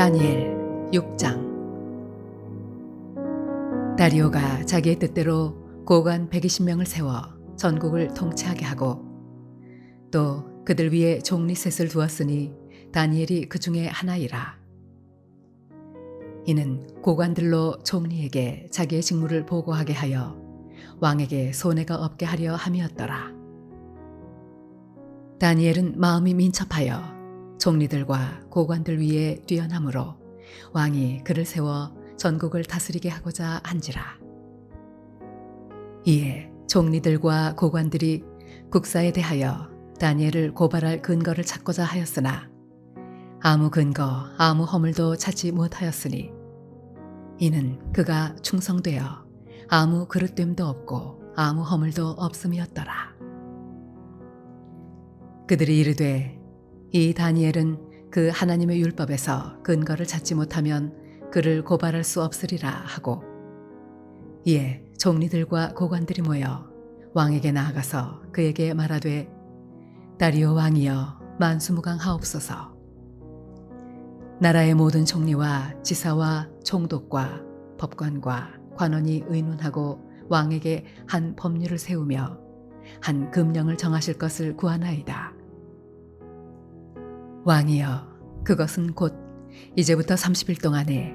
다니엘 6장 다리오가 자기의 뜻대로 고관 120명을 세워 전국을 통치하게 하고 또 그들 위에 종리셋을 두었으니 다니엘이 그 중에 하나이라. 이는 고관들로 총리에게 자기의 직무를 보고하게 하여 왕에게 손해가 없게 하려 함이었더라. 다니엘은 마음이 민첩하여 총리들과 고관들 위에 뛰어남으로 왕이 그를 세워 전국을 다스리게 하고자 한지라. 이에 총리들과 고관들이 국사에 대하여 다니엘을 고발할 근거를 찾고자 하였으나 아무 근거, 아무 허물도 찾지 못하였으니 이는 그가 충성되어 아무 그릇됨도 없고 아무 허물도 없음이었더라. 그들이 이르되 이 다니엘은 그 하나님의 율법에서 근거를 찾지 못하면 그를 고발할 수 없으리라 하고 이에 종리들과 고관들이 모여 왕에게 나아가서 그에게 말하되 다리오 왕이여 만수무강하옵소서 나라의 모든 총리와 지사와 총독과 법관과 관원이 의논하고 왕에게 한 법률을 세우며 한 금령을 정하실 것을 구하나이다. 왕이여 그것은 곧 이제부터 30일 동안에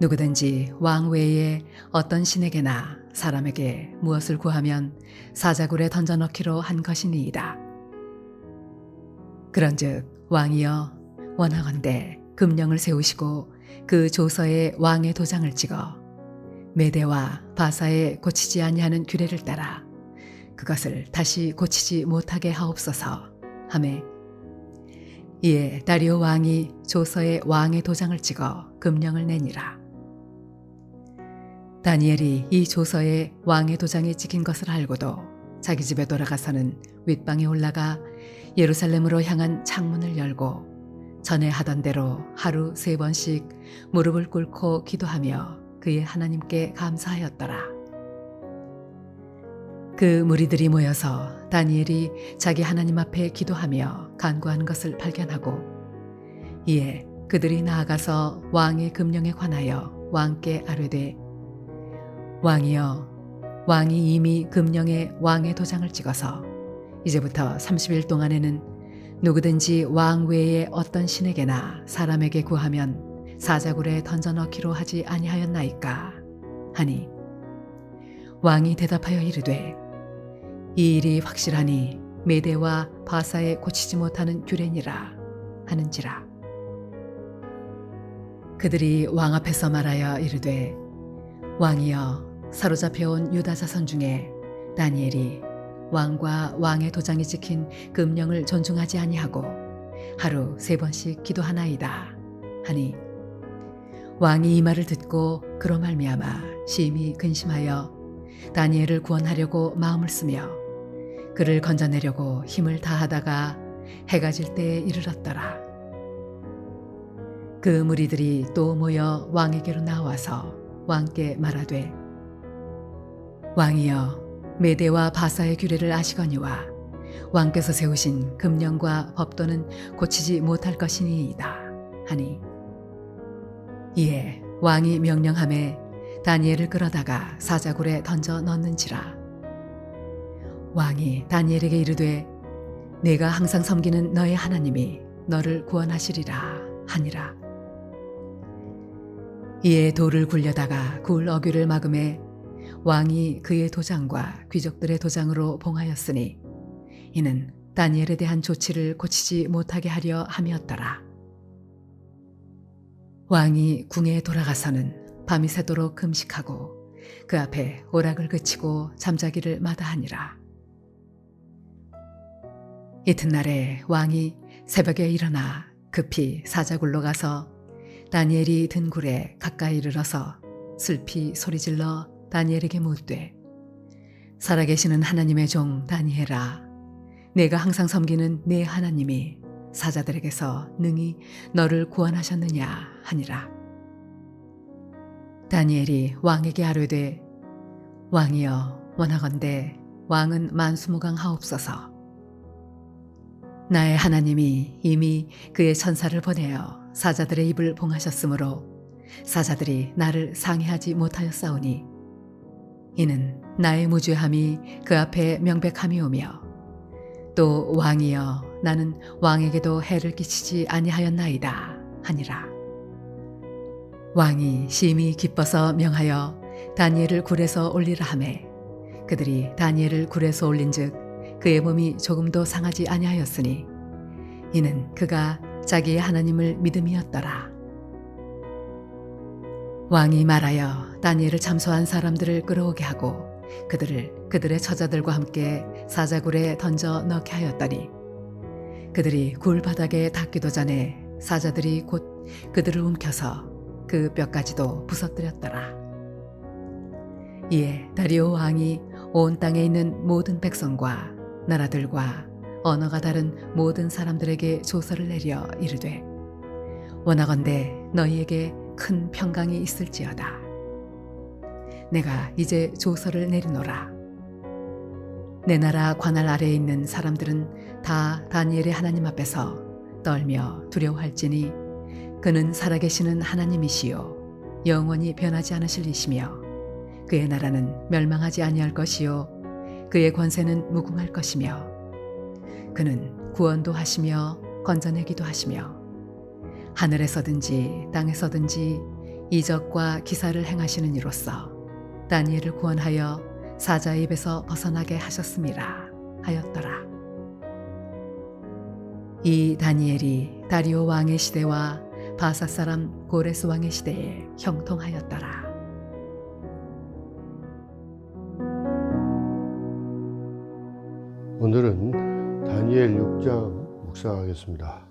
누구든지 왕 외에 어떤 신에게나 사람에게 무엇을 구하면 사자굴에 던져넣기로 한 것이니이다. 그런즉 왕이여 원하건대 금령을 세우시고 그 조서에 왕의 도장을 찍어 메대와 바사에 고치지 아니하는 규례를 따라 그것을 다시 고치지 못하게 하옵소서 하매 이에 다리오 왕이 조서에 왕의 도장을 찍어 금령을 내니라. 다니엘이 이 조서에 왕의 도장이 찍힌 것을 알고도 자기 집에 돌아가서는 윗방에 올라가 예루살렘으로 향한 창문을 열고 전에 하던 대로 하루 세 번씩 무릎을 꿇고 기도하며 그의 하나님께 감사하였더라. 그 무리들이 모여서 다니엘이 자기 하나님 앞에 기도하며 간구한 것을 발견하고 이에 그들이 나아가서 왕의 금령에 관하여 왕께 아뢰되 왕이여 왕이 이미 금령에 왕의 도장을 찍어서 이제부터 30일 동안에는 누구든지 왕 외에 어떤 신에게나 사람에게 구하면 사자굴에 던져 넣기로 하지 아니하였나이까 하니 왕이 대답하여 이르되 이 일이 확실하니 메대와 바사에 고치지 못하는 규례니라 하는지라. 그들이 왕 앞에서 말하여 이르되 왕이여 사로잡혀온 유다 자손 중에 다니엘이 왕과 왕의 도장이 찍힌 금령을 존중하지 아니하고 하루 세 번씩 기도하나이다 하니 왕이 이 말을 듣고 그로 말미암아 심히 근심하여 다니엘을 구원하려고 마음을 쓰며 그를 건져내려고 힘을 다하다가 해가 질 때에 이르렀더라. 그 무리들이 또 모여 왕에게로 나와서 왕께 말하되 왕이여 메대와 바사의 규례를 아시거니와 왕께서 세우신 금령과 법도는 고치지 못할 것이니이다 하니 이에 왕이 명령함에 다니엘을 끌어다가 사자굴에 던져 넣는지라 왕이 다니엘에게 이르되 내가 항상 섬기는 너의 하나님이 너를 구원하시리라 하니라 이에 돌을 굴려다가 굴 어귀를 막음에 왕이 그의 도장과 귀족들의 도장으로 봉하였으니 이는 다니엘에 대한 조치를 고치지 못하게 하려 함이었더라. 왕이 궁에 돌아가서는 밤이 새도록 금식하고 그 앞에 오락을 그치고 잠자기를 마다하니라. 이튿날에 왕이 새벽에 일어나 급히 사자굴로 가서 다니엘이 든 굴에 가까이 이르러서 슬피 소리질러 다니엘에게 묻되 살아계시는 하나님의 종 다니엘아 내가 항상 섬기는 내 하나님이 사자들에게서 능히 너를 구원하셨느냐 하니라. 다니엘이 왕에게 아뢰되 왕이여 원하건대 왕은 만수무강하옵소서 나의 하나님이 이미 그의 천사를 보내어 사자들의 입을 봉하셨으므로 사자들이 나를 상해하지 못하였사오니 이는 나의 무죄함이 그 앞에 명백함이오며 또 왕이여 나는 왕에게도 해를 끼치지 아니하였나이다 하니라. 왕이 심히 기뻐서 명하여 다니엘을 굴에서 올리라 하매 그들이 다니엘을 굴에서 올린즉 그의 몸이 조금도 상하지 아니하였으니 이는 그가 자기의 하나님을 믿음이었더라. 왕이 말하여 다니엘을 참소한 사람들을 끌어오게 하고 그들을 그들의 처자들과 함께 사자굴에 던져 넣게 하였더니 그들이 굴 바닥에 닿기도 전에 사자들이 곧 그들을 움켜서 그 뼈까지도 부서뜨렸더라. 이에 다리오 왕이 온 땅에 있는 모든 백성과 나라들과 언어가 다른 모든 사람들에게 조서를 내려 이르되 원하건대 너희에게 큰 평강이 있을지어다. 내가 이제 조서를 내리노라. 내 나라 관할 아래에 있는 사람들은 다 다니엘의 하나님 앞에서 떨며 두려워할지니 그는 살아계시는 하나님이시요 영원히 변하지 않으실 이시며 그의 나라는 멸망하지 아니할 것이요 그의 권세는 무궁할 것이며 그는 구원도 하시며 건져내기도 하시며 하늘에서든지 땅에서든지 이적과 기사를 행하시는 이로써 다니엘을 구원하여 사자의 입에서 벗어나게 하셨습니다 하였더라. 이 다니엘이 다리오 왕의 시대와 바사 사람 고레스 왕의 시대에 형통하였더라. 오늘은 다니엘 6장 묵상하겠습니다.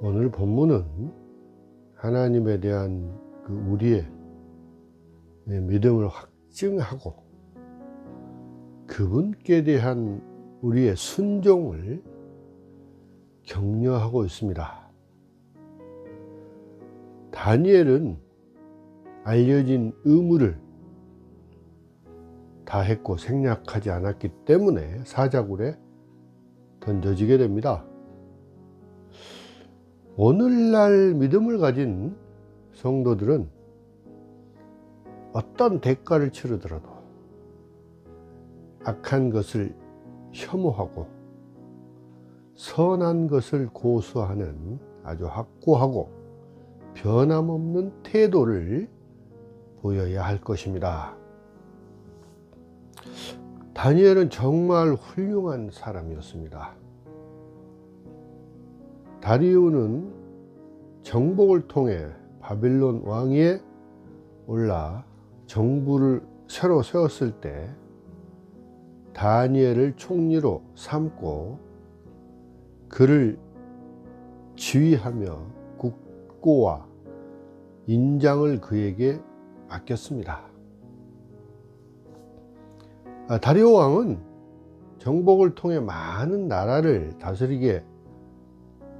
오늘 본문은 하나님에 대한 그 우리의 믿음을 확증하고 그분께 대한 우리의 순종을 격려하고 있습니다. 다니엘은 알려진 의무를 다 했고 생략하지 않았기 때문에 사자굴에 던져지게 됩니다. 오늘날 믿음을 가진 성도들은 어떤 대가를 치르더라도 악한 것을 혐오하고 선한 것을 고수하는 아주 확고하고 변함없는 태도를 보여야 할 것입니다. 다니엘은 정말 훌륭한 사람이었습니다. 다리우는 정복을 통해 바빌론 왕위에 올라 정부를 새로 세웠을 때 다니엘을 총리로 삼고 그를 지휘하며 국고와 인장을 그에게 맡겼습니다. 아, 다리오 왕은 정복을 통해 많은 나라를 다스리게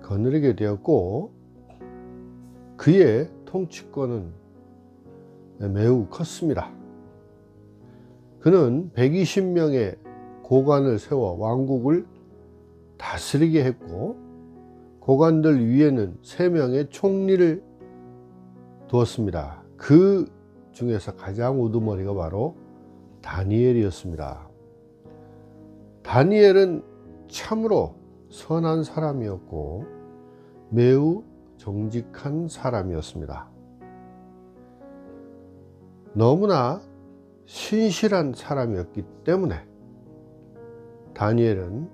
거느리게 되었고 그의 통치권은 매우 컸습니다. 그는 120명의 고관을 세워 왕국을 다스리게 했고 고관들 위에는 3명의 총리를 두었습니다. 그 중에서 가장 우두머리가 바로 다니엘이었습니다. 다니엘은 참으로 선한 사람이었고 매우 정직한 사람이었습니다. 너무나 신실한 사람이었기 때문에 다니엘은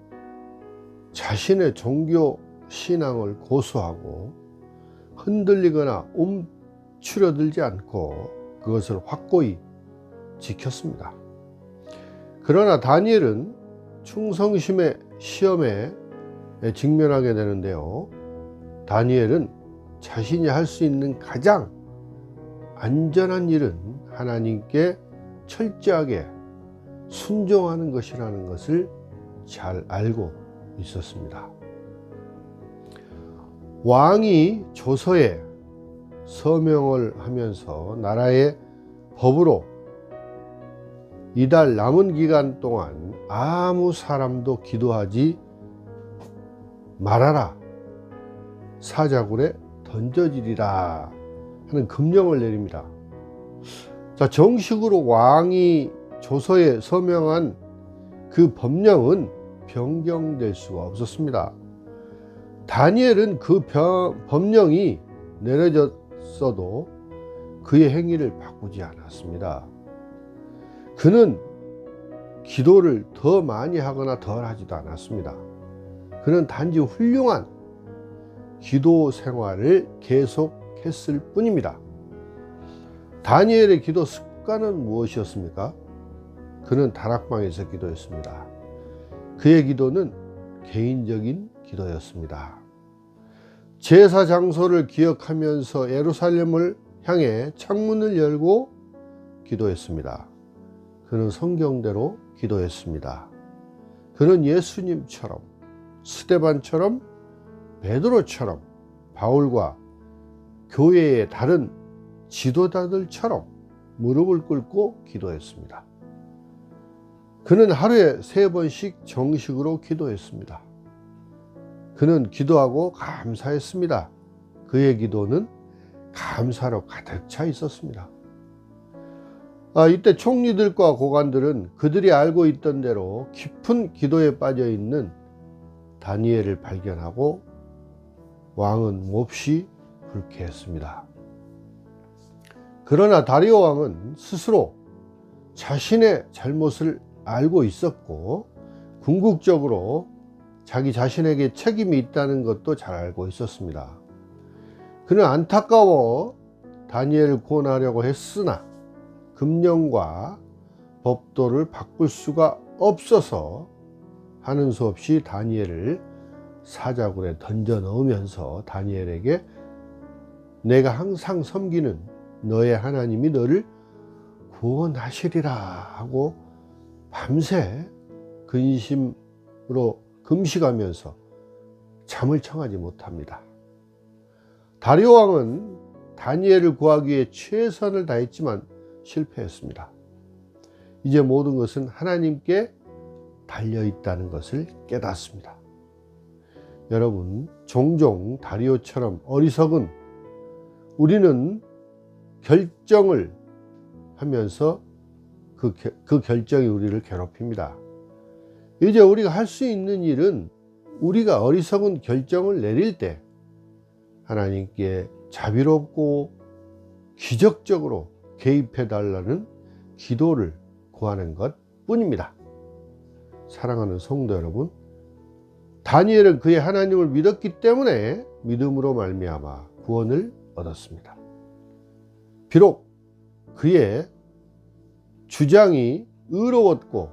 자신의 종교 신앙을 고수하고 흔들리거나 움츠러들지 않고 그것을 확고히 지켰습니다. 그러나 다니엘은 충성심의 시험에 직면하게 되는데요. 다니엘은 자신이 할 수 있는 가장 안전한 일은 하나님께 철저하게 순종하는 것이라는 것을 잘 알고 있었습니다. 왕이 조서에 서명을 하면서 나라의 법으로 이달 남은 기간 동안 아무 사람도 기도하지 말하라 사자굴에 던져지리라 하는 금령을 내립니다. 자, 정식으로 왕이 조서에 서명한 그 법령은 변경될 수가 없었습니다. 다니엘은 그 변- 법령이 내려졌어도 그의 행위를 바꾸지 않았습니다. 그는 기도를 더 많이 하거나 덜 하지도 않았습니다. 그는 단지 훌륭한 기도 생활을 계속했을 뿐입니다. 다니엘의 기도 습관은 무엇이었습니까? 그는 다락방에서 기도했습니다. 그의 기도는 개인적인 기도였습니다. 제사 장소를 기억하면서 예루살렘을 향해 창문을 열고 기도했습니다. 그는 성경대로 기도했습니다. 그는 예수님처럼 스테반처럼 베드로처럼 바울과 교회의 다른 지도자들처럼 무릎을 꿇고 기도했습니다. 그는 하루에 세 번씩 정식으로 기도했습니다. 그는 기도하고 감사했습니다. 그의 기도는 감사로 가득 차 있었습니다. 아, 이때 총리들과 고관들은 그들이 알고 있던 대로 깊은 기도에 빠져 있는 다니엘을 발견하고 왕은 몹시 불쾌했습니다. 그러나 다리오 왕은 스스로 자신의 잘못을 알고 있었고 궁극적으로 자기 자신에게 책임이 있다는 것도 잘 알고 있었습니다. 그는 안타까워 다니엘을 구원하려고 했으나 금령과 법도를 바꿀 수가 없어서 하는 수 없이 다니엘을 사자굴에 던져 넣으면서 다니엘에게 내가 항상 섬기는 너의 하나님이 너를 구원하시리라 하고 밤새 근심으로 금식하면서 잠을 청하지 못합니다. 다리오 왕은 다니엘을 구하기 위해 최선을 다했지만 실패했습니다. 이제 모든 것은 하나님께 달려 있다는 것을 깨닫습니다. 여러분, 종종 다리오처럼 어리석은 우리는 결정을 하면서 그, 겨- 그 결정이 우리를 괴롭힙니다. 이제 우리가 할 수 있는 일은 우리가 어리석은 결정을 내릴 때 하나님께 자비롭고 기적적으로 개입해 달라는 기도를 구하는 것 뿐입니다. 사랑하는 성도 여러분, 다니엘은 그의 하나님을 믿었기 때문에 믿음으로 말미암아 구원을 얻었습니다. 비록 그의 주장이 의로웠고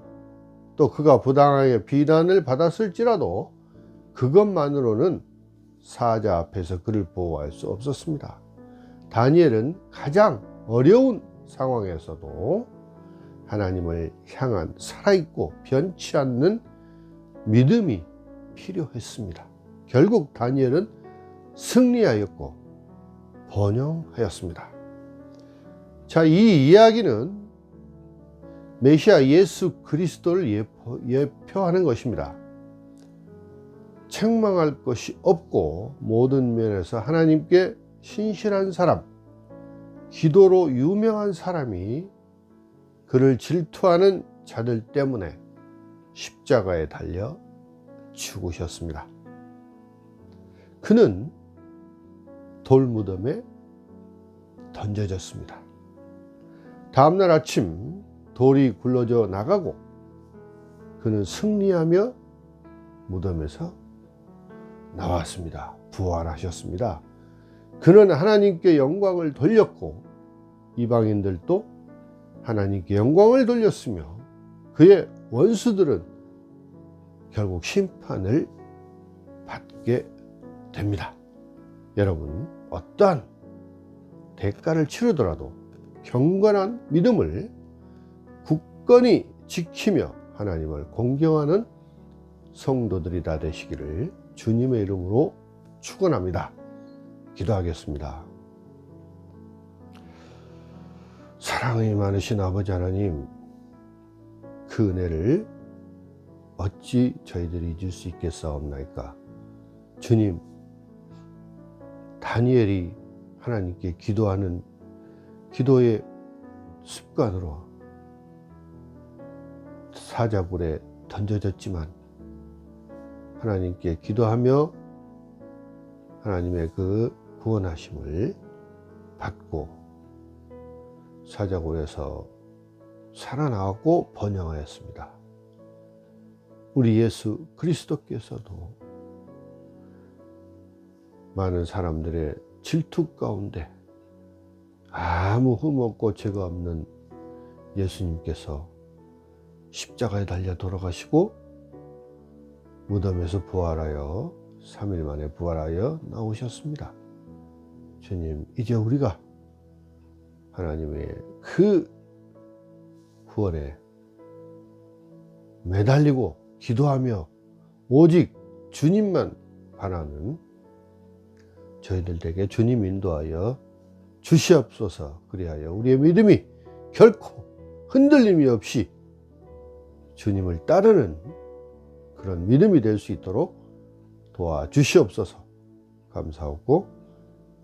또 그가 부당하게 비난을 받았을지라도 그것만으로는 사자 앞에서 그를 보호할 수 없었습니다. 다니엘은 가장 어려운 상황에서도 하나님을 향한 살아있고 변치 않는 믿음이 필요했습니다. 결국 다니엘은 승리하였고 번영하였습니다. 자, 이 이야기는 메시아 예수 그리스도를 예포, 예표하는 것입니다. 책망할 것이 없고 모든 면에서 하나님께 신실한 사람, 기도로 유명한 사람이 그를 질투하는 자들 때문에 십자가에 달려 죽으셨습니다. 그는 돌무덤에 던져졌습니다. 다음날 아침 돌이 굴러져 나가고 그는 승리하며 무덤에서 나왔습니다. 부활하셨습니다. 그는 하나님께 영광을 돌렸고 이방인들도 하나님께 영광을 돌렸으며 그의 원수들은 결국 심판을 받게 됩니다. 여러분, 어떠한 대가를 치르더라도 경건한 믿음을 굳건히 지키며 하나님을 공경하는 성도들이 다 되시기를 주님의 이름으로 축원합니다. 기도하겠습니다. 사랑이 많으신 아버지 하나님, 그 은혜를 어찌 저희들이 잊을 수 있겠사옵나이까? 주님, 다니엘이 하나님께 기도하는 기도의 습관으로 사자굴에 던져졌지만 하나님께 기도하며 하나님의 그 구원하심을 받고 사자굴에서 살아나고 번영하였습니다. 우리 예수 그리스도께서도 많은 사람들의 질투 가운데 아무 흠 없고 죄가 없는 예수님께서 십자가에 달려 돌아가시고 무덤에서 부활하여 3일 만에 부활하여 나오셨습니다. 주님, 이제 우리가 하나님의 그 구원에 매달리고 기도하며 오직 주님만 바라는 저희들 에게 주님 인도하여 주시옵소서. 그리하여 우리의 믿음이 결코 흔들림이 없이 주님을 따르는 그런 믿음이 될 수 있도록 도와주시옵소서. 감사하고